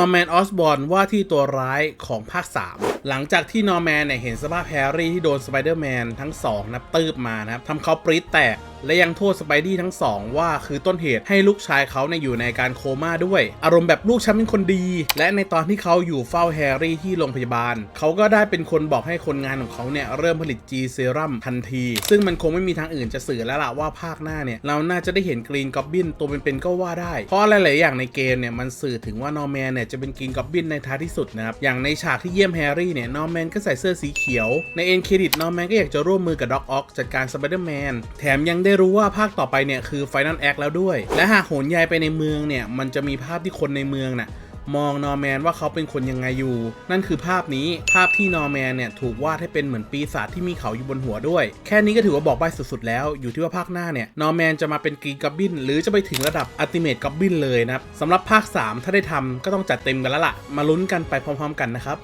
อร์แมนออสบอร์นว่าที่ตัวร้ายของภาค 3 หลังจากที่นอร์แมนเนี่ยเห็นสภาพแฮร์รี่ที่โดนสไปเดอร์แมนทั้ง 2 นับตืบมานะครับทำเขาปริ้แตก และยังโทษสไปดี้ทั้งสองว่าคือต้นเหตุให้ลูกชายเขาเนี่ยอยู่ในการโคม่าด้วย อารมณ์แบบลูกฉันเป็นคนดี และในตอนที่เขาอยู่เฝ้าแฮร์รี่ที่โรงพยาบาล เขาก็ได้เป็นคนบอกให้คนงานของเขาเนี่ยเริ่มผลิตจีเซรั่มทันที ซึ่งมันคงไม่มีทางอื่นจะสื่อแล้วล่ะว่าภาคหน้าเนี่ยเราน่าจะได้เห็นกรีนกอบบินตัวเป็นๆก็ว่าได้ เพราะหลายๆอย่างในเกมเนี่ยมันสื่อถึงว่านอร์แมนเนี่ยจะเป็นกรีนกอบบินในท้ายที่สุดนะครับอย่างในฉากที่เยี่ยมแฮร์รี่เนี่ยนอร์แมนก็ใส่เสื้อสีเขียวในเอ็นเครดิตนอร์แมนก็อยากจะร่วมมือกับด็อกออกจัดการสไปเดอร์แมนแถมยังได้รู้ว่าภาคต่อไปเนี่ยคือไฟนอลแอคแล้วด้วย และหากโหนใยไปในเมืองเนี่ยมันจะมีภาพที่คนในเมืองน่ะมองนอร์แมนว่าเขาเป็นคนยังไงอยู่ นั่นคือภาพนี้ภาพที่นอร์แมนเนี่ยถูกวาดให้เป็นเหมือนปีศาจที่มีเขาอยู่บนหัวด้วย แค่นี้ก็ถือว่าบอกใบ้สุดๆแล้ว อยู่ที่ว่าภาคหน้าเนี่ยนอร์แมนจะมาเป็นกรีกับบิน หรือจะไปถึงระดับอัติเมตกับบินเลยนะครับสำหรับภาค 3 ถ้าได้ทำก็ต้องจัดเต็มกันแล้วล่ะ มาลุ้นกันไปพร้อม ๆ กันนะครับ